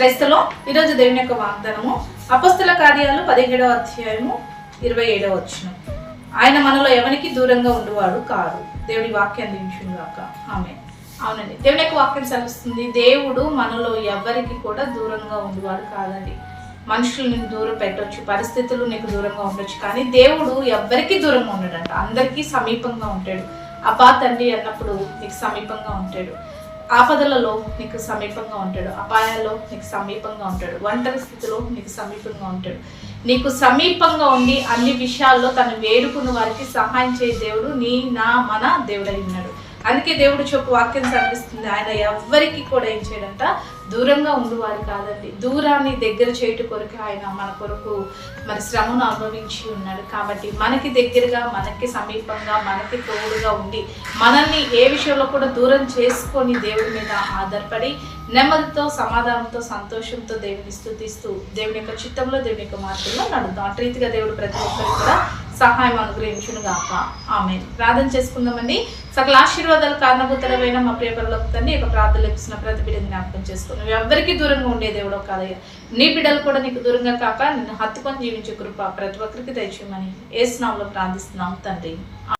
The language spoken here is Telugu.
క్రైస్తలో ఈరోజు దేవుని యొక్క వాగ్దానము. అపస్తుల కార్యాలు పదిహేడవ అధ్యాయము ఇరవై ఏడవ వచ్చిన ఆయన మనలో ఎవరికి దూరంగా ఉండేవాడు కాదు దేవుడి వాక్యం దించుగాక ఆమె అవునండి. దేవుని యొక్క వాక్యం సెలవుస్తుంది దేవుడు మనలో ఎవరికి కూడా దూరంగా ఉండేవాడు కాదండి. మనుషులు నీకు దూరం పెట్టవచ్చు పరిస్థితులు నీకు దూరంగా ఉండొచ్చు కానీ దేవుడు ఎవ్వరికి దూరంగా ఉండడంట. అందరికీ సమీపంగా ఉంటాడు. అపా తండ్రి అన్నప్పుడు నీకు సమీపంగా ఉంటాడు. ఆపదలలో నీకు సమీపంగా ఉంటాడు అపాయాల్లో నీకు సమీపంగా ఉంటాడు ఒంటరి స్థితిలో నీకు సమీపంగా ఉంటాడు. నీకు సమీపంగా ఉండి అన్ని విషయాల్లో తను వేడుకున్న వారికి సహాయం చేయ దేవుడు నీ నా మన దేవుడై ఉన్నాడు. అందుకే దేవుడు చెప్పు వాక్యం కనిపిస్తుంది ఆయన ఎవ్వరికి కూడా ఏం చేయడంట? దూరంగా ఉండేవారు కాదండి. దూరాన్ని దగ్గర చేయటం కొరకు ఆయన మన కొరకు మరి శ్రమను అనుభవించి ఉన్నాడు. కాబట్టి మనకి దగ్గరగా మనకి సమీపంగా మనకి తోడుగా ఉండి మనల్ని ఏ విషయంలో కూడా దూరం చేసుకొని దేవుడి మీద ఆధారపడి నెమ్మదితో సమాధానంతో సంతోషంతో దేవుని స్థుతిస్తూ దేవుని యొక్క చిత్తంలో దేవుని యొక్క మార్గంలో నడుద్దాం. అటు రీతిగా దేవుడు ప్రతి ఒక్కరికి కూడా సహాయం అనుగ్రహించును గాక ఆమె ప్రార్థన చేసుకుందామండి. సకల ఆశీర్వాదాలు కారణభూతలమైన మా ప్రియపరలోకి తండ్రి ఒక ప్రార్థనలు ఇస్తున్న ప్రతి బిడ్డని జ్ఞాపకం చేసుకో ఎవరికి ఎవ్వరికీ దూరంగా ఉండే దేవుడో కాదయ్యా. నీ బిడ్డలు కూడా నీకు దూరంగా కాక నిన్ను హత్తుకొని జీవించే కృప ప్రతి ఒక్కరికి దయచేయమని ఏ స్నామంలో ప్రార్థిస్తున్నాం తండ్రి.